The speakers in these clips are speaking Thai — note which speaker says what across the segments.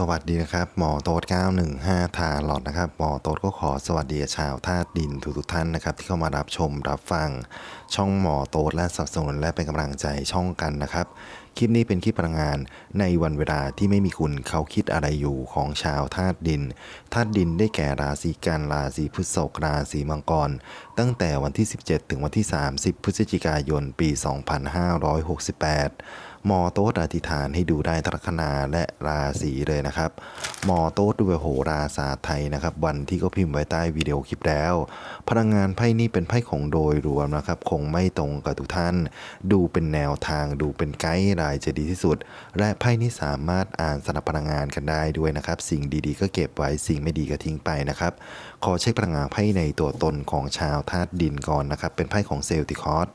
Speaker 1: สวัสดีนะครับหมอโต๊ด915 ทาหลอดนะครับหมอโต๊ดก็ขอสวัสดีชาวธาตุดินทุกๆท่านนะครับที่เข้ามารับชมรับฟัง ช่องหมอโต๊ดและสนับสนุนและเป็นกำลังใจช่องกันนะครับคลิปนี้เป็นคลิปพลังงานในวันเวลาที่ไม่มีคุณเขาคิดอะไรอยู่ของชาวธาตุดินธาตุดินได้แก่ราศีกันราศีพฤษภราศีมังกร ตั้งแต่วันที่ 17 ถึงวันที่ 30 พฤศจิกายนปี 2568ห มอโต๊ดอธิษฐานให้ดูได้ทั้งลัคนาและราศีเลยนะครับ มอโต๊ดด้วยโหราศาสตร์ไทยนะครับ วันที่ก็พิมพ์ไว้ใต้วิดีโอคลิปแล้ว พลังงานไพ่นี้เป็นไพ่ของโดยรวมนะครับ คงไม่ตรงกับทุกท่าน ดูเป็นแนวทางดูเป็นไกด์ไลน์จะดีที่สุด และไพ่นี้สามารถอ่านสลับพลังงานกันได้ด้วยนะครับ สิ่งดีๆ ก็เก็บไว้สิ่งไม่ดีก็ทิ้งไปนะครับ ขอเช็คพลังงานไพ่ในตัวตนของชาวธาตุดินก่อนนะครับ เป็นไพ่ของเซลติคอส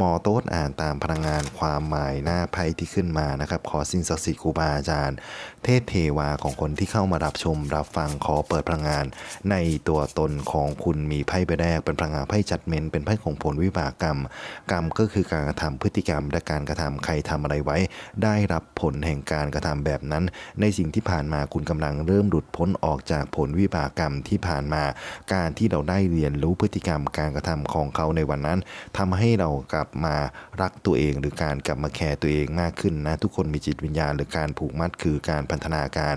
Speaker 1: มอโต๊ดอ่านตามพลังงานความหมายหน้าไพ่ที่ขึ้นมานะครับ ขอสิ่งศักดิ์สิทธิ์ครูบาอาจารย์ เทพเทวาของคนที่เข้ามารับชม รับฟังขอเปิดพลังงาน ในตัวตนของคุณมีไพ่ใบแรกเป็นพลังงานไพ่จัดเมนเป็นไพ่ของผลวิบากกรรม กรรมก็คือการกระทำพฤติกรรมและการกระทำใครทำอะไรไว้ ได้รับผลแห่งการกระทำแบบนั้น ในสิ่งที่ผ่านมาคุณกำลังเริ่มหลุดพ้นออกจากผลวิบากกรรมที่ผ่านมา การที่เราได้เรียนรู้พฤติกรรมการกระทำของเขาในวันนั้นทำให้เรากลับมารักตัวเองหรือการกลับมาแคร์ตัวเองมากขึ้นนะทุกคนมีจิตวิญญาณหรือการผูกมัดคือการพันธนาการ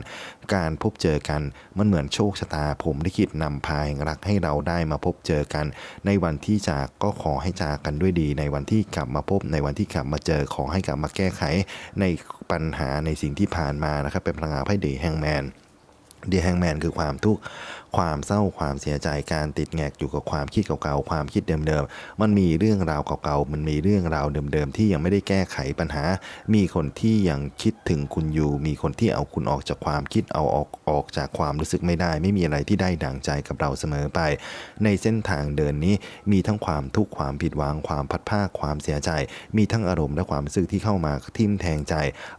Speaker 1: การพบเจอกันมันเหมือนโชคชะตาผมลิขิตนำพาแห่งรักให้เราได้มาพบเจอกัน ในวันที่จากก็ขอให้จากกันด้วยดี ในวันที่กลับมาพบ ในวันที่กลับมาเจอขอให้กลับมาแก้ไข ในปัญหาในสิ่งที่ผ่านมานะครับเป็นพลังงานไพ่เดย์แฮงแมนเดียแฮงแมนคือความทุกข์ ความเศร้าความเสียใจการติดแงกอยู่กับความคิดเก่าๆความคิดเดิมๆมันมีเรื่องราวเก่าๆมันมีเรื่องราวเดิมๆที่ยังไม่ได้แก้ไขปัญหา มีคนที่ยังคิดถึงคุณอยู่ มีคนที่เอาคุณออกจากความคิดเอาออกออกจากความรู้สึกไม่ได้ ไม่มีอะไรที่ได้ดังใจกับเราเสมอไป ในเส้นทางเดินนี้มีทั้งความทุกข์ความผิดหวังความพัดภาคความเสียใจ มีทั้งอารมณ์และความรู้สึกที่เข้ามาทิ่มแทงใจ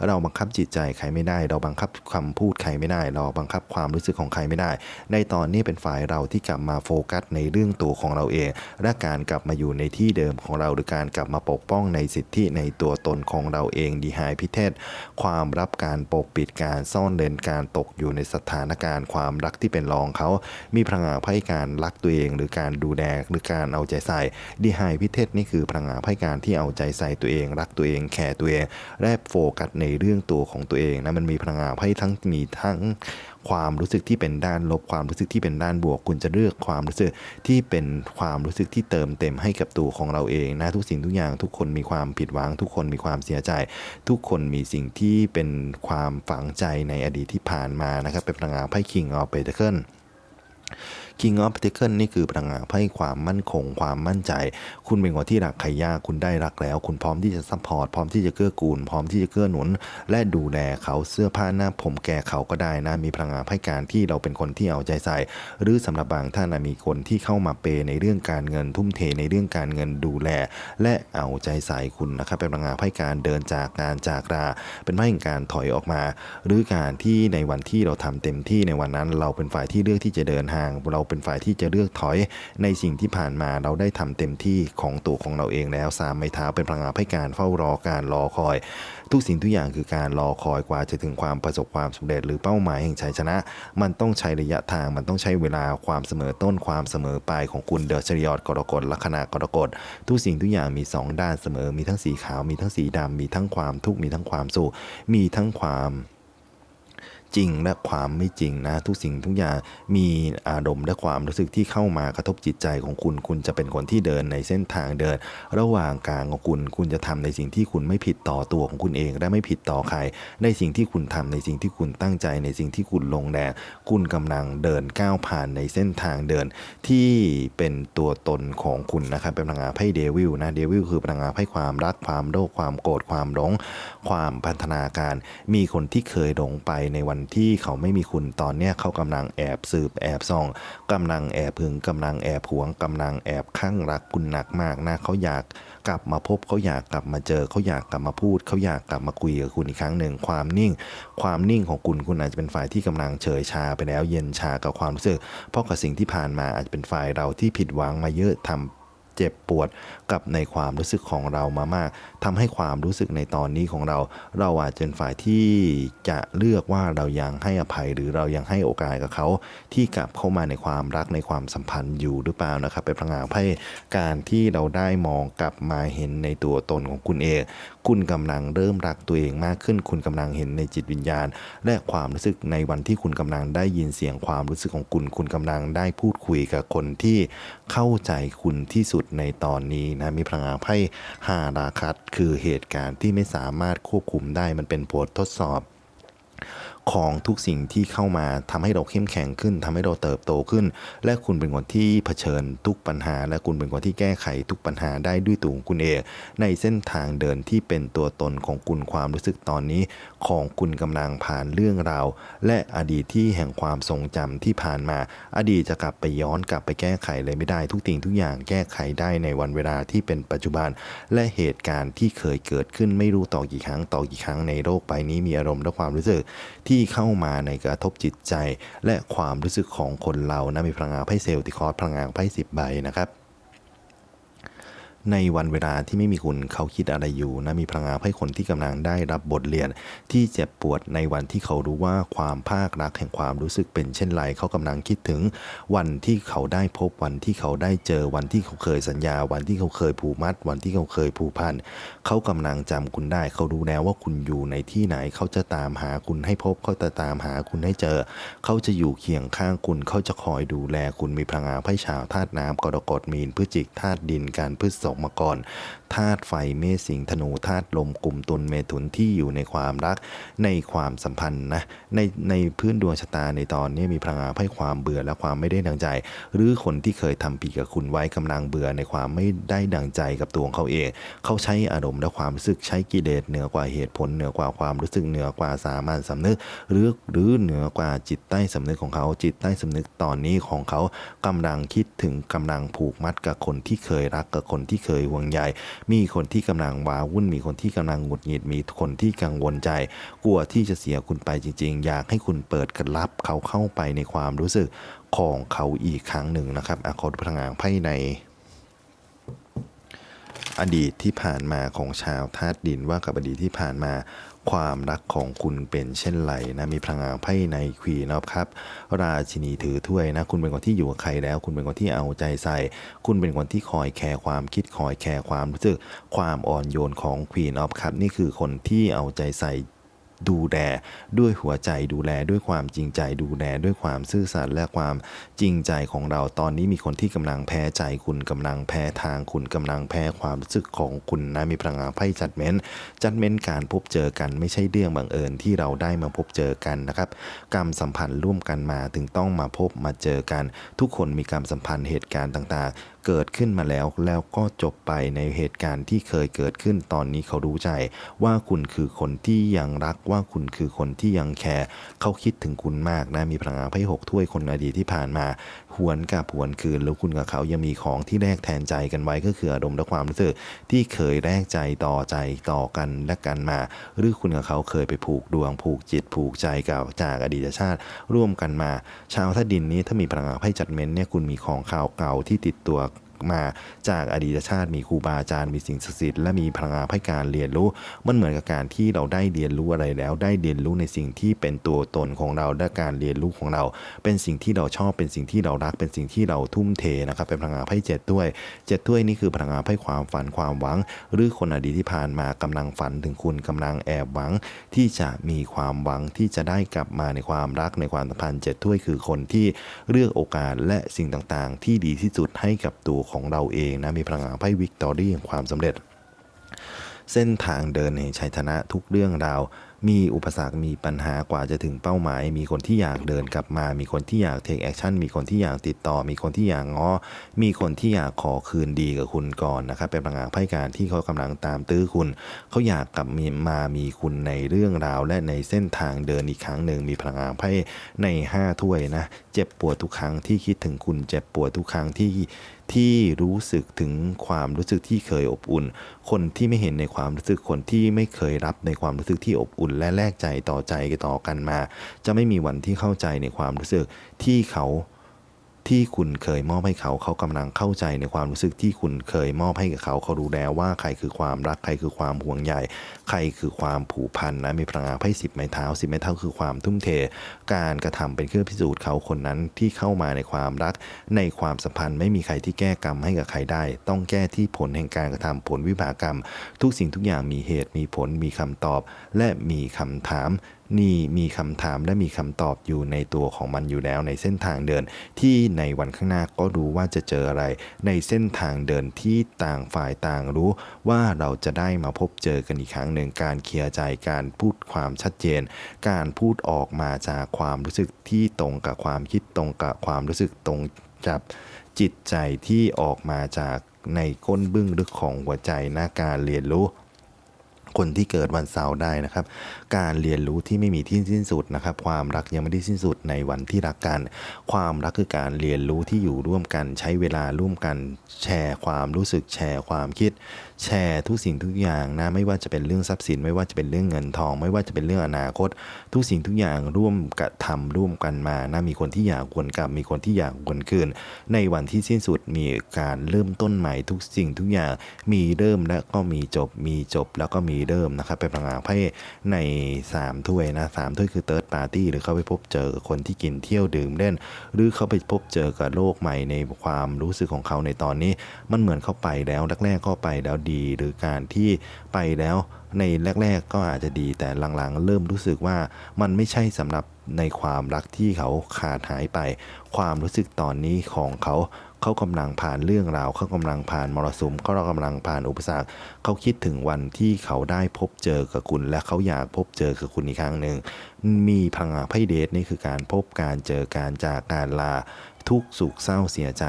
Speaker 1: เราบังคับจิตใจใครไม่ได้ เราบังคับคำพูดใครไม่ได้ เราบังคับความรู้สึกของใครไม่ได้ ในตอนนี้เป็นฝ่ายเราที่กลับมาโฟกัสในเรื่องตัวของเราเอง และการกลับมาอยู่ในที่เดิมของเราหรือการกลับมาปกป้องในสิทธิในตัวตนของเราเองดีหายพิเทศ ความรับการปกปิดการซ่อนเร้นการตกอยู่ในสถานการณ์ความรักที่เป็นรองเขา มีพลังงานไพ่การรักตัวเอง หรือการดูแลหรือการเอาใจใส่ดีหายพิเทศนี่คือพลังงานไพ่การที่เอาใจใส่ตัวเอง รักตัวเองแคร์ตัวเองและโฟกัสในเรื่องตัวของตัวเองนะมันมีพลังงานไพ่ทั้งมีทั้ง ความรู้สึกที่เป็นด้านลบความรู้สึกที่เป็นด้านบวก คุณจะเลือกความรู้สึกที่เป็นความรู้สึกที่เติมเต็มให้กับตัวของเราเองนะทุกสิ่งทุกอย่างทุกคนมีความผิดหวัง ทุกคนมีความเสียใจ ทุกคนมีสิ่งที่เป็นความฝังใจในอดีตที่ผ่านมานะครับเป็นพลังงานไพ่ King of Pentacles King of Pentacle นี่คือพลังงานไพ่ความมั่นคง ความมั่นใจ คุณเป็นคนที่รักใครยากคุณได้รักแล้ว คุณพร้อมที่จะซัพพอร์ตพร้อมที่จะเกื้อกูล พร้อมที่จะเกื้อหนุน และดูแลเขาเสื้อผ้าหน้าผมแก่เขาก็ได้นะมีพลังงานไพ่การที่เราเป็นคนที่เอาใจใส่ หรือสำหรับบางท่านนะมีคนที่เข้ามาเปในเรื่องการเงินทุ่มเทในเรื่องการเงินดูแล และเอาใจใส่คุณนะครับเป็นพลังงานไพ่การเดินจากงานจากรา เป็นไพ่แห่งการถอยออกมา หรือการที่ในวันที่เราทำเต็มที่ในวันนั้น เราเป็นฝ่ายที่เลือกที่จะเดินห่างเราเป็นฝ่ายที่จะเลือกถอย ในสิ่งที่ผ่านมาเราได้ทำเต็มที่ของตัวของเราเองแล้วสามไม้เท้าเป็นพลังงานให้การเฝ้ารอการรอคอย ทุกสิ่งทุกอย่างคือการรอคอยกว่าจะถึงความประสบความสำเร็จ หรือเป้าหมายแห่งชัยชนะ มันต้องใช้ระยะทางมันต้องใช้เวลาความเสมอต้นความเสมอปลายของคุณเดชริยอดกรกฎลัคนากรกฎทุกสิ่งทุกอย่างมี 2 ด้านเสมอ มีทั้งสีขาวมีทั้งสีดำมีทั้งความทุกข์มีทั้งความสุขมีทั้งความ จริงและความไม่จริงนะ ทุกสิ่งทุกอย่างมีอารมณ์และความรู้สึกที่เข้ามากระทบจิตใจของคุณ คุณจะเป็นคนที่เดินในเส้นทางเดิน ระหว่างกลางของคุณ คุณจะทำในสิ่งที่คุณไม่ผิดต่อตัวของคุณเอง และไม่ผิดต่อใคร ในสิ่งที่คุณทำในสิ่งที่คุณตั้งใจ ในสิ่งที่คุณลงแรงคุณกำลังเดินก้าวผ่านในเส้นทางเดิน ที่เป็นตัวตนของคุณนะครับเป็นพลังงานไพ่เดวิลนะเดวิลคือพลังงานไพ่ความรักความโลภความโกรธความหลง ความพัฒนาการ มีคนที่เคยหลงไปในวันที่เขาไม่มีคุณตอนเนี้ยเขากำลังแอบสืบแอบส่องกำลังแอบพึงกำลังแอบหวงกำลังแอบข้างรักคุณหนักมากนะเขาอยากกลับมาพบเขาอยากกลับมาเจอเขาอยากกลับมาพูดเขาอยากกลับมาคุยกับคุณอีกครั้งหนึ่งความนิ่ง ความนิ่งของคุณคุณอาจจะเป็นฝ่ายที่กำลังเฉยชาไปแล้วเย็นชากับความรู้สึกเพราะกับสิ่งที่ผ่านมาอาจจะเป็นฝ่ายเราที่ผิดหวังมาเยอะทำ เจ็บปวดกับในความรู้สึกของเรามามากทำให้ความรู้สึกในตอนนี้ของเรา เราอาจจะเป็นฝ่ายที่จะเลือกว่าเรายังให้อภัย หรือเรายังให้โอกาสกับเขาที่กลับเข้ามาในความรักในความสัมพันธ์อยู่หรือเปล่านะครับเป็นพลังงานไพ่การที่เราได้มองกลับมาเห็นในตัวตนของคุณเอง คุณกำลังเริ่มรักตัวเองมากขึ้น คุณกำลังเห็นในจิตวิญญาณ และความรู้สึกในวันที่คุณกำลังได้ยินเสียงความรู้สึกของคุณ คุณกำลังได้พูดคุยกับคนที่เข้าใจคุณที่สุดในตอนนี้นะมีพลังงานไพ่หาราคัตคือเหตุการณ์ที่ไม่สามารถควบคุมได้มันเป็นบททดสอบ ของทุกสิ่งที่เข้ามาทำให้เราเข้มแข็งขึ้นทำให้เราเติบโตขึ้น และคุณเป็นคนที่เผชิญทุกปัญหา และคุณเป็นคนที่แก้ไขทุกปัญหาได้ด้วยตัวของคุณเองในเส้นทางเดินที่เป็นตัวตนของคุณความรู้สึกตอนนี้ ของคุณกำลังผ่านเรื่องราว และอดีตที่แห่งความทรงจำที่ผ่านมา อดีตจะกลับไปย้อนกลับไปแก้ไขเลยไม่ได้ทุกสิ่งทุกอย่างแก้ไขได้ในวันเวลาที่เป็นปัจจุบัน และเหตุการณ์ที่เคยเกิดขึ้นไม่รู้ต่อกี่ครั้งต่อกี่ครั้งในโลกใบนี้มีอารมณ์และความรู้สึกที่ที่เข้ามาในกระทบจิตใจ และความรู้สึกของคนเรานะมีพลังงานไพ่เซลติคอร์สพลังงานไพ่สิบใบนะครับ ในวันเวลาที่ไม่มีคุณเขาคิดอะไรอยู่นะมีพลังงานให้คนที่กำลังได้รับบทเรียน ที่เจ็บปวดในวันที่เขารู้ว่าความภาครักแห่งความรู้สึกเป็นเช่นไรเขากำลังคิดถึง วันที่เขาได้พบวันที่เขาได้เจอวันที่เขาเคยสัญญา วันที่เขาเคยผูกมัด วันที่เขาเคยผูกพันเขากำลังจำคุณได้ เขารู้แล้วว่าคุณอยู่ในที่ไหนเขาจะตามหาคุณให้พบเขาจะตามหาคุณให้เจอ เขาจะอยู่เคียงข้างคุณเขาจะคอยดูแลคุณมีพลังงานไพ่ชาวธาตุน้ำกรกฎมีนพฤจิกธาตุดินการพฤษอกมาก่อนธาตุไฟเมษสิงธนูธาตุลมกลุ่มตุลเมถุนที่อยู่ในความรักในความสัมพันธ์นะในในพื้นดวงชะตาในตอนนี้มีพลังงานให้ความเบื่อและความไม่ได้ดังใจ หรือคนที่เคยทำผิดกับคุณไว้กำลังเบื่อในความไม่ได้ดังใจกับตัวของเขาเอง เขาใช้อารมณ์และความรู้สึกใช้กิเลสเหนือกว่าเหตุผลเหนือกว่าความรู้สึกเหนือกว่าสามัญสำนึก หรือหรือเหนือกว่าจิตใต้สำนึกของเขาจิตใต้สำนึกตอนนี้ของเขากำลังคิดถึงกำลังผูกมัดกับคนที่เคยรักกับคนที่เคยห่วงใยมีคนที่กำลังว้าวุ่น มีคนที่กำลังหงุดหงิด มีคนที่กังวลใจ กลัวที่จะเสียคุณไปจริง ๆ อยากให้คุณเปิดกระลับเขาเข้าไปในความรู้สึกของเขาอีกครั้งหนึ่งนะครับอาคอพลังงานไพ่ในอดีตที่ผ่านมาของชาวธาตุดินว่ากับอดีตที่ผ่านมา ความรักของคุณเป็นเช่นไรนะมีพลังงานไพ่ในควีนอฟครับ ราชินีถือถ้วยนะคุณเป็นคนที่อยู่กับใครแล้ว คุณเป็นคนที่เอาใจใส่ คุณเป็นคนที่คอยแคร์ความคิดคอยแคร์ความรู้สึกความอ่อนโยนของควีนออฟครับนี่คือคนที่เอาใจใส่ ดูแลด้วยหัวใจดูแลด้วยความจริงใจดูแลด้วยความซื่อสัตย์และความจริงใจของเราตอนนี้มีคนที่กำลังแพ้ใจคุณกำลังแพ้ทางคุณกำลังแพ้ความรู้สึกของคุณนะมีพลังงานไพ่จัดเม้นจัดเม้นการพบเจอกันไม่ใช่เรื่องบังเอิญที่เราได้มาพบเจอกันนะครับ กรรมสัมพันธ์ร่วมกันมาถึงต้องมาพบมาเจอกัน ทุกคนมีกรรมสัมพันธ์เหตุการณ์ต่างๆ เกิดขึ้นมาแล้วแล้วก็จบไปในเหตุการณ์ที่เคยเกิดขึ้นตอนนี้เขารู้ใจ ว่าคุณคือคนที่ยังรักว่าคุณคือคนที่ยังแคร์เขาคิดถึงคุณมากนะมีพลังงานไพ่หกถ้วยคนอดีตที่ผ่านมา หวนกับหวนคืนแล้วคุณกับเขายังมีของที่แลกแทนใจกันไว้ก็คืออารมณ์และความรู้สึกที่เคยแลกใจต่อใจต่อกันและกันมา หรือคุณกับเขาเคยไปผูกดวงผูกจิตผูกใจกับจากอดีตชาติ ร่วมกันมา ชาวท่าดินนี้ถ้ามีพลังงานไพ่จัดเม้นเนี่ยคุณมีของข่าวเก่าที่ติดตัว มาจากอดีตชาติมีครูบาอาจารย์มีสิ่งศักดิ์สิทธิ์และมีพลังงานให้การเรียนรู้ มันเหมือนกับการที่เราได้เรียนรู้อะไรแล้ว ได้เรียนรู้ในสิ่งที่เป็นตัวตนของเราและการเรียนรู้ของเรา เป็นสิ่งที่เราชอบเป็นสิ่งที่เรารักเป็นสิ่งที่เราทุ่มเทนะครับเป็นพลังงานไพ่เจ็ดด้วยเจ็ดด้วยนี่คือพลังงานไพ่ความฝันความหวัง หรือคนอดีตที่ผ่านมากำลังฝันถึงคุณกำลังแอบหวัง ที่จะมีความหวังที่จะได้กลับมาในความรักในความสัมพันธ์เจ็ดถ้วยคือคนที่เลือกโอกาสและสิ่งต่างๆ ที่ดีที่สุดให้กับตัวของเราเองนะมีพลังงานไพ่วิกตอรี่แห่งความสำเร็จ เส้นทางเดินแห่งชัยชนะทุกเรื่องราวมีอุปสรรคมีปัญหากว่าจะถึงเป้าหมาย มีคนที่อยากเดินกลับมา มีคนที่อยากเทคแอคชั่นมีคนที่อยากติดต่อ มีคนที่อยากง้อ มีคนที่อยากขอคืนดีกับคุณก่อนนะครับเป็นพลังงานไพ่การที่เขากำลังตามตื้อคุณ เขาอยากกลับมมามีคุณในเรื่องราว และในเส้นทางเดินอีกครั้งหนึ่งมีพลังงานไพ่ในห้าถ้วยนะเจ็บปวดทุกครั้งที่คิดถึงคุณเจ็บปวดทุกครั้งที่ที่รู้สึกถึงความรู้สึกที่เคยอบอุ่น คนที่ไม่เห็นในความรู้สึกคนที่ไม่เคยรับในความรู้สึกที่อบอุอุ่นและแลกใจต่อใจต่อกันมา จะไม่มีวันที่เข้าใจในความรู้สึกที่เขา ที่คุณเคยมอบให้เขาเขากำลังเข้าใจในความรู้สึกที่คุณเคยมอบให้กับเขาเขารู้แล้วว่าใครคือความรักใครคือความห่วงใยใครคือความผูกพันนะมีพลังงานไพ่สิบไม้เท้าสิบไม้เท้าคือความทุ่มเท การกระทำเป็นเครื่องพิสูจน์เขาคนนั้นที่เข้ามาในความรัก ในความสัมพันธ์ไม่มีใครที่แก้กรรมให้กับใครได้ ต้องแก้ที่ผลแห่งการกระทำผลวิบากกรรม ทุกสิ่งทุกอย่างมีเหตุมีผลมีคำตอบ และมีคำถามนี่มีคำถามและมีคำตอบอยู่ในตัวของมันอยู่แล้วในเส้นทางเดิน ที่ในวันข้างหน้าก็รู้ว่าจะเจออะไร ในเส้นทางเดินที่ต่างฝ่ายต่างรู้ว่าเราจะได้มาพบเจอกันอีกครั้งหนึ่งการเคลียร์ใจการพูดความชัดเจน การพูดออกมาจากความรู้สึกที่ตรงกับความคิดตรงกับความรู้สึกตรงจับจิตใจที่ออกมาจากในก้นบึ้งลึกของหัวใจนะการเรียนรู้ คนที่เกิดวันเสาร์ได้นะครับ การเรียนรู้ที่ไม่มีที่สิ้นสุดนะครับ ความรักยังไม่ได้สิ้นสุดในวันที่รักกัน ความรักคือการเรียนรู้ที่อยู่ร่วมกัน ใช้เวลาร่วมกันแชร์ความรู้สึกแชร์ความคิด แชร์ทุกสิ่งทุกอย่างนะไม่ว่าจะเป็นเรื่องทรัพย์สิน ไม่ว่าจะเป็นเรื่องเงินทอง ไม่ว่าจะเป็นเรื่องอนาคต ทุกสิ่งทุกอย่างร่วมกระทำร่วมกันมานะมีคนที่อยากวนกลับ มีคนที่อยากวนคืน ในวันที่สิ้นสุดมีการเริ่มต้นใหม่ทุกสิ่งทุกอย่างมีเริ่มและก็มีจบมีจบแล้วก็มีเริ่มนะครับเป็นพลังงานไพ่ใน3ถ้วยนะสามถ้วยคือเติร์ดปาร์ตี้หรือเข้าไปพบเจอคนที่กินเที่ยวดื่มเล่น หรือเข้าไปพบเจอกับโลกใหม่ในความรู้สึกของเขาในตอนนี้ มันเหมือนเข้าไปแล้วแรกๆก็ไปแล้วดี หรือการที่ไปแล้วในแรก ๆ ก็อาจจะดีแต่หลังๆ เริ่มรู้สึกว่ามันไม่ใช่สำหรับในความรักที่เขาขาดหายไป ความรู้สึกตอนนี้ของเขา เขากำลังผ่านเรื่องราว เขากำลังผ่านมรสุม เขากำลังผ่านอุปสรรค เขาคิดถึงวันที่เขาได้พบเจอกับคุณ และเขาอยากพบเจอกับคุณอีกครั้งหนึ่ง มีพลังงาไพ่เดทนี่คือการพบการเจอการจากการลา ทุกสุขเศร้าเสียใจ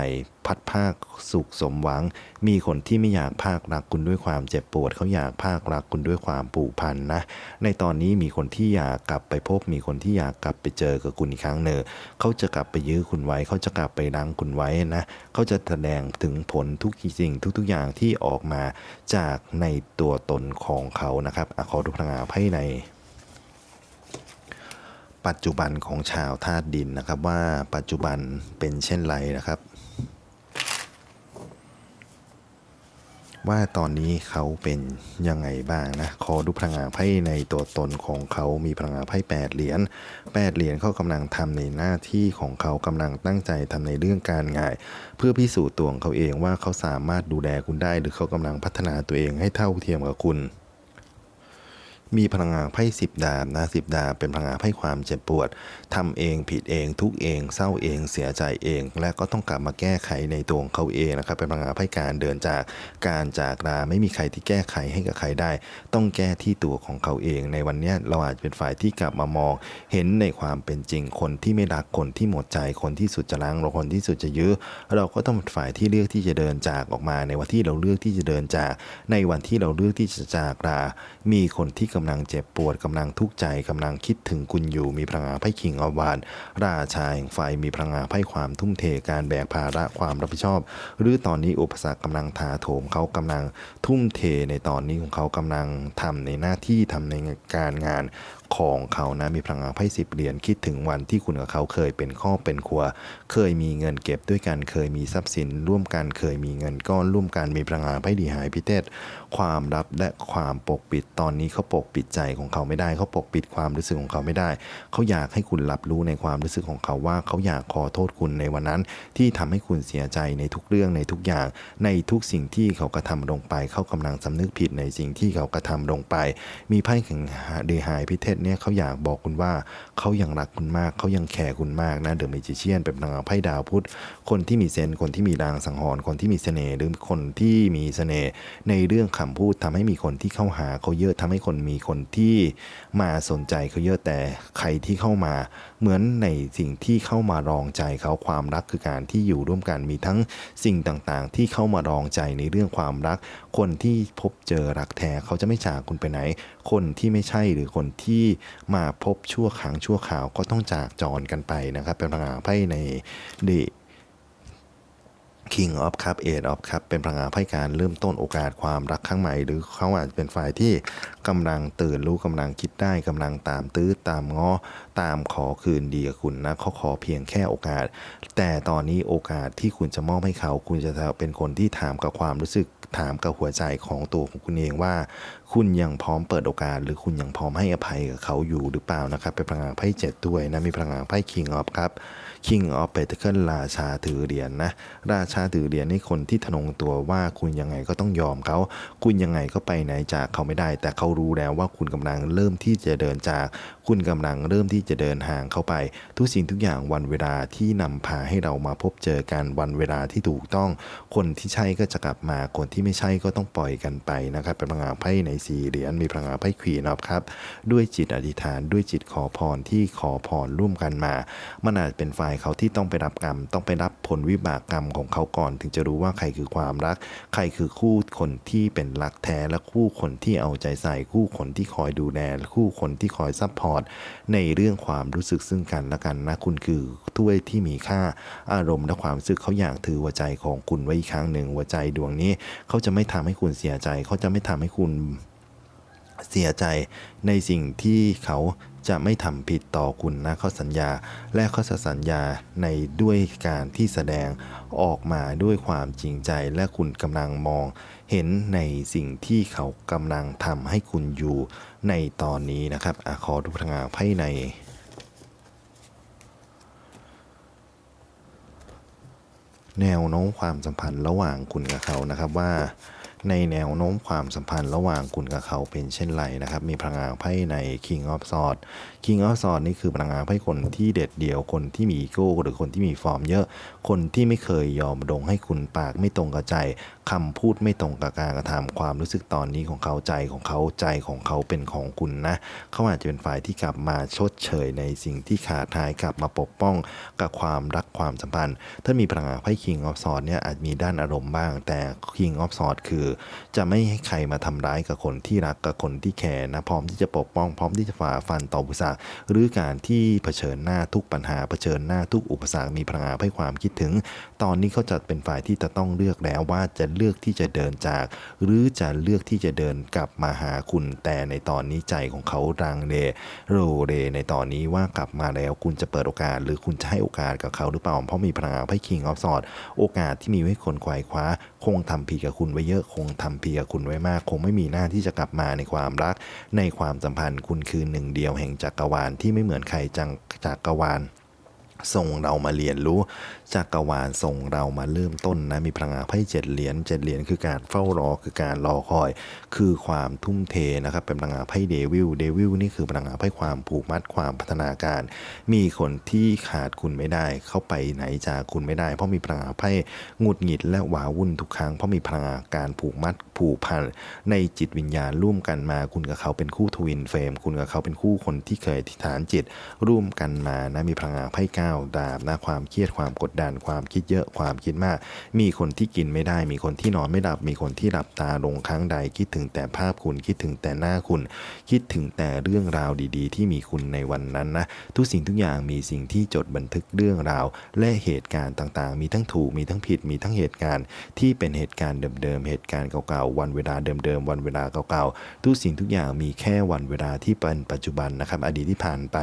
Speaker 1: พัดภาคสุขสมหวัง มีคนที่ไม่อยากภาครักคุณด้วยความเจ็บปวด เขาอยากภาครักคุณด้วยความผูกพันนะ ในตอนนี้มีคนที่อยากกลับไปพบ มีคนที่อยากกลับไปเจอกับคุณอีกครั้งหนึ่งเขาจะกลับไปยื้อคุณไว้ เขาจะกลับไปรังคุณไว้นะ เขาจะแสดงถึงผลทุกสิ่งทุกๆอย่างที่ออกมาจากในตัวตนของเขานะครับอขอดูพลังงานไพ่ใน ปัจจุบันของชาวธาตุดินนะครับว่าปัจจุบันเป็นเช่นไรนะครับ ว่าตอนนี้เขาเป็นยังไงบ้างนะขอดูพลังงานไพ่ในตัวตนของเขามีพลังงานไพ่แปดเหรียญแปดเหรียญเขากำลังทำในหน้าที่ของเขากำลังตั้งใจทำในเรื่องการงานเพื่อพิสูจน์ตัวของเขาเองว่าเขาสามารถดูแลคุณได้ หรือเขากำลังพัฒนาตัวเองให้เท่าเทียมกับคุณ มีพลังงานไพ่สิบดาบนะสิบดาบเป็นพลังงานไพ่ความเจ็บปวดทำเองผิดเองทุกเอง เศร้าเองเสียใจเอง และก็ต้องกลับมาแก้ไขในตัวของเขาเองนะครับเป็นพลังงานไพ่การเดินจากการจากลาไม่มีใครที่แก้ไขให้กับใครได้ ต้องแก้ที่ตัวของเขาเอง ในวันนี้เราอาจจะเป็นฝ่ายที่กลับมามอง เห็นในความเป็นจริงคนที่ไม่รักคนที่หมดใจคนที่สุดจะล้างเราคนที่สุดจะยื้อเราก็ต้องเป็นฝ่ายที่เลือกที่จะเดินจากออกมา ในวันที่เราเลือกที่จะเดินจาก ในวันที่เราเลือกที่จะจากลามีคนที่กำลังเจ็บปวดกำลังทุกข์ใจกำลังคิดถึงคุณอยู่มีพลังงานไพ่คิงอวานราชาแห่งไฟมีพลังงานไพ่ความทุ่มเทการแบกภาระความรับผิดชอบ หรือตอนนี้อุปสรรคกำลังถาโถมเขากำลังทุ่มเทในตอนนี้ของเขากำลังทำในหน้าที่ทำในการงานของเขานะมีพลังงานไพ่สิบเหรียญคิดถึงวันที่คุณกับเขาเคยเป็นครอเป็นครัว เคยมีเงินเก็บด้วยกันเคยมีทรัพย์สิน ร่วมกันเคยมีเงินก้อนร่วมกันมีพลังงานไพ่ดีหายพิเทศความลับและความปกปิดตอนนี้เขาปกปิดใจของเขาไม่ได้เขาปกปิดความรู้สึกของเขาไม่ได้ เขาอยากให้คุณรับรู้ในความรู้สึกของเขาว่าเขาอยากขอโทษคุณในวันนั้น ที่ทำให้คุณเสียใจในทุกเรื่องในทุกอย่าง ในทุกสิ่งที่เขากระทำลงไป เขากำลังสำนึกผิดในสิ่งที่เขากระทำลงไป มีไพ่แข่งเดหายพิเทศเนี่ยเขาอยากบอกคุณว่าเขายังรักคุณมากเขายังแคร์คุณมากนะเดอะเมจิเชียนเป็นพลังไพ่ดาวพุธคนที่มีเซนคนที่มีรางสังหรณ์คนที่มีเสน่ห์หรือคนที่มีเสน่ห์ในเรื่องคำพูดทำให้มีคนที่เข้าหาเขาเยอะทำให้คนมีคนที่มาสนใจเขาเยอะแต่ใครที่เข้ามา เหมือนในสิ่งที่เข้ามารองใจเขาความรักคือการที่อยู่ร่วมกันมีทั้งสิ่งต่างๆ ที่เข้ามารองใจในเรื่องความรัก คนที่พบเจอรักแท้เขาจะไม่จากคุณไปไหน คนที่ไม่ใช่หรือคนที่มาพบชั่วครั้งชั่วคราวก็ต้องจากจรกันไปนะครับ เป็นปัญหาไพ่ในเด King of Cup Eight of Cup เป็นพลังงานให้การเริ่มต้นโอกาสความรักครั้งใหม่ หรือเขาอาจจะเป็นฝ่ายที่กำลังตื่นรู้กำลังคิดได้กำลังตามตื้อตามง้อตามขอคืนดีกับคุณนะเขาขอเพียงแค่โอกาส แต่ตอนนี้โอกาสที่คุณจะมอบให้เขา คุณจะเป็นคนที่ถามกับความรู้สึกถามกับหัวใจของตัวของคุณเองว่า คุณยังพร้อมเปิดโอกาส หรือคุณยังพร้อมให้อภัยกับเขาอยู่หรือเปล่านะครับเป็นพลังงานไพ่เจ็ดด้วยนะมีพลังงานไพ่ King of ครับ King of Pentacle ราชาถือเหรียญนนะราชาถือเหรียญนี่คนที่ทะนงตัวว่าคุณยังไงก็ต้องยอมเขาคุณยังไงก็ไปไหนจากเขาไม่ได้ แต่เขารู้แล้วว่าคุณกำลังเริ่มที่จะเดินจาก คุณกำลังเริ่มที่จะเดินห่างเข้าไป ทุกสิ่งทุกอย่างวันเวลาที่นำพาให้เรามาพบเจอกันวันเวลาที่ถูกต้อง คนที่ใช่ก็จะกลับมาคนที่ไม่ใช่ก็ต้องปล่อยกันไปนะครับเป็นพลังงานไพ่ในสี่เหรียญมีพลังงานไพ่ควีนอฟครับด้วยจิตอธิษฐานด้วยจิตขอพรที่ขอพรร่วมกันมา มันอาจเป็นฝ่ายเขาที่ต้องไปรับกรรม ต้องไปรับผลวิบากกรรมของเขาก่อน ถึงจะรู้ว่าใครคือความรัก ใครคือคู่คนที่เป็นรักแท้และคู่คนที่เอาใจใส่คู่คนที่คอยดูแลคู่คนที่คอยซัพพอร์ตในเรื่องความรู้สึกซึ่งกันและกันนะคุณคือถ้วยที่มีค่าอารมณ์และความรู้สึกเขาอยากถือหัวใจของคุณไว้อีกครั้งหนึ่งหัวใจดวงนี้ เขาจะไม่ทำให้คุณเสียใจ เขาจะไม่ทำให้คุณเสียใจในสิ่งที่เขา จะไม่ทำผิดต่อคุณนะเขาสัญญา และเขาจะสัญญาในด้วยการที่แสดงออกมาด้วยความจริงใจ และคุณกำลังมอง เห็นในสิ่งที่เขากำลังทำให้คุณอยู่ในตอนนี้นะครับอขอดูพลังงานไพ่ในแนวโน้มความสัมพันธ์ระหว่างคุณกับเขานะครับว่า ในแนวโน้มความสัมพันธ์ระหว่างคุณกับเขาเป็นเช่นไรนะครับ มีพลังงานไพ่ใน King of Swords King of Swords นี่คือพลังงานไพ่คนที่เด็ดเดี่ยวคนที่มีอีโก้หรือคนที่มีฟอร์มเยอะ คนที่ไม่เคยยอมลงให้คุณปากไม่ตรงกับใจคำพูดไม่ตรงกับการกระทำความรู้สึกตอนนี้ของเขาใจของเขาใจของเขาเป็นของคุณนะเขาอาจจะเป็นฝ่ายที่กลับมาชดเชยในสิ่งที่ขาดหายกลับมาปกป้องกับความรักความสัมพันธ์ ถ้ามีพลังงานไพ่ King of Swords เนี่ยอาจมีด้านอารมณ์บ้าง แต่ King of Swords คือจะไม่ให้ใครมาทำร้ายกับคนที่รักกับคนที่แคร์นะพร้อมที่จะปกป้องพร้อมที่จะฝ่าฟันต่ออุปสรรคหรือการที่เผชิญหน้าทุกปัญหาเผชิญหน้าทุกอุปสรรคมีพลังงานให้ความคิดถึง ตอนนี้เขาจะเป็นฝ่ายที่จะต้องเลือกแล้วว่าจะเลือกที่จะเดินจาก หรือจะเลือกที่จะเดินกลับมาหาคุณแต่ในตอนนี้ใจของเขารังเลโรเรในตอนนี้ว่ากลับมาแล้วคุณจะเปิดโอกาส หรือคุณจะให้โอกาสกับเขาหรือเปล่าเพราะมีพลังงานไพ่ King of Swords โอกาสที่มีไว้คนควายคว้า คงทำผิดกับคุณไว้เยอะคงทำผิดกับคุณไว้มาก คงไม่มีหน้าที่จะกลับมาในความรัก ในความสัมพันธ์คุณคือหนึ่งเดียวแห่งจักรวาลที่ไม่เหมือนใครจังจักรวาลส่งเรามาเรียนรู้จักรวาลส่งเรามาเริ่มต้นนะมีพลังงานไพ่เจ็ดเหรียญเจ็ดเหรียญคือการเฝ้ารอคือการรอคอย คือความทุ่มเทนะครับเป็นพลังงานไพ่เดวิลเดวิลนี่คือพลังงานไพ่ความผูกมัดความพัฒนาการ มีคนที่ขาดคุณไม่ได้ เข้าไปไหนจากคุณไม่ได้ เพราะมีพลังงานไพ่หงุดหงิดและหวาวุ่นทุกครั้งเพราะมีพลังงานการผูกมัดผูกพันในจิตวิญญาณร่วมกันมาคุณกับเขาเป็นคู่ทวินเฟรมคุณกับเขาเป็นคู่คนที่เคยที่ฐานจิต ร่วมกันมานะมีพลังงานไพ่เก้าดาบนะความเครียดความกดดันความคิดเยอะความคิดมาก มีคนที่กินไม่ได้ มีคนที่นอนไม่หลับ มีคนที่หลับตาลงครั้งใด คิดถึงแต่ภาพคุณคิดถึงแต่หน้าคุณ คิดถึงแต่เรื่องราวดีๆ ที่มีคุณในวันนั้นนะทุกสิ่งทุกอย่างมีสิ่งที่จดบันทึกเรื่องราว และเหตุการณ์ต่างๆ มีทั้งถูกมีทั้งผิดมีทั้งเหตุการณ์ ที่เป็นเหตุการณ์เดิมๆเหตุการณ์เก่าๆวันเวลาเดิมๆวันเวลาเก่าๆทุกสิ่งทุกอย่างมีแค่วันเวลาที่เป็นปัจจุบันนะครับอดีตที่ผ่านไป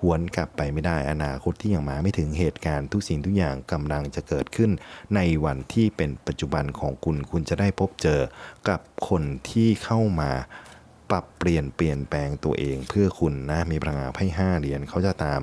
Speaker 1: หวนกลับไปไม่ได้อนาคตที่ยังมาไม่ถึงเหตุการณ์ทุกสิ่งทุกอย่างกำลังจะเกิดขึ้น ในวันที่เป็นปัจจุบันของคุณคุณจะได้พบเจอกับคนที่เข้ามาปรับเปลี่ยนเปลี่ยนแปลงตัวเองเพื่อคุณนะมีพลังงานไพ่ห้าเหรียญเขาจะตาม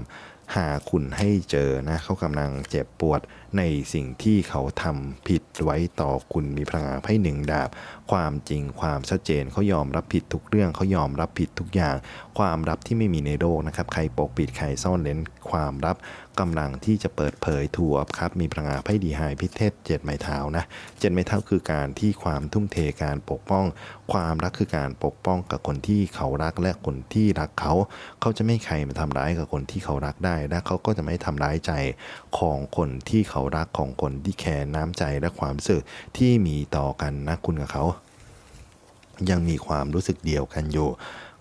Speaker 1: หาคุณให้เจอนะเขากำลังเจ็บปวด ในสิ่งที่เขาทำผิดไว้ต่อคุณมีพลังงานไพ่หนึ่งดาบ ความจริงความชัดเจนเขายอมรับผิดทุกเรื่องเขายอมรับผิดทุกอย่าง ความลับที่ไม่มีในโลกนะครับใครปกปิดใครซ่อนเล้นความลับกำลังที่จะเปิดเผยทัวร์ครับมีพลังงานไพ่ดีไฮพิเทศเจ็ดไม้เท้านะเจ็ดไม้เท้าคือการที่ความทุ่มเทการปกป้อง ความรักคือการปกป้องกับคนที่เขารักและคนที่รักเขา เขาจะไม่ใครมาทำร้ายกับคนที่เขารักได้และเขาก็จะไม่ทำร้ายใจของคนที่เขารักของคนที่แคร์น้ำใจและความรู้สึกที่มีต่อกันนะคุณกับเขา ยังมีความรู้สึกเดียวกันอยู่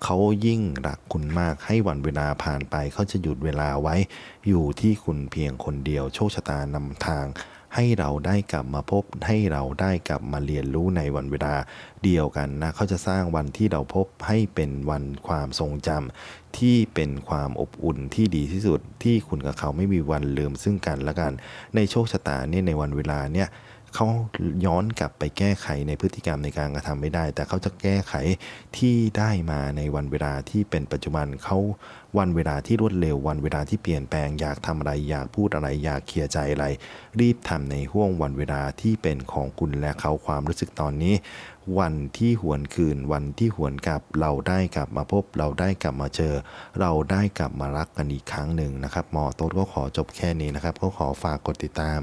Speaker 1: เขายิ่งรักคุณมากให้วันเวลาผ่านไปเขาจะหยุดเวลาไว้ อยู่ที่คุณเพียงคนเดียวโชคชะตานำทาง ให้เราได้กลับมาพบให้เราได้กลับมาเรียนรู้ในวันเวลาเดียวกันนะเขาจะสร้างวันที่เราพบให้เป็นวันความทรงจำที่เป็นความอบอุ่นที่ดีที่สุดที่คุณกับเขาไม่มีวันลืมซึ่งกันและกัน ในโชคชะตาเนี่ยในวันเวลาเนี่ย เขาย้อนกลับไปแก้ไขในพฤติกรรมในการกระทำไม่ได้ แต่เขาจะแก้ไขที่ได้มาในวันเวลาที่เป็นปัจจุบันเขาวันเวลาที่รวดเร็ววันเวลาที่เปลี่ยนแปลงอยากทำอะไรอยากพูดอะไรอยากเคลียร์ใจอะไร รีบทำในห่วงวันเวลาที่เป็นของคุณและเขาความรู้สึกตอนนี้ วันที่หวนคืน วันที่หวนกลับเราได้กลับมาพบ เราได้กลับมาเจอ เราได้กลับมารักกันอีกครั้งหนึ่งนะครับหมอโต๊ดก็ขอจบแค่นี้นะครับก็ขอฝากกดติดตาม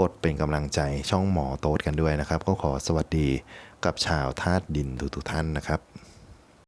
Speaker 1: กดเป็นกำลังใจช่องหมอโต๊ดกันด้วยนะครับ ก็ขอสวัสดีกับชาวธาตุดินทุกๆท่านนะครับ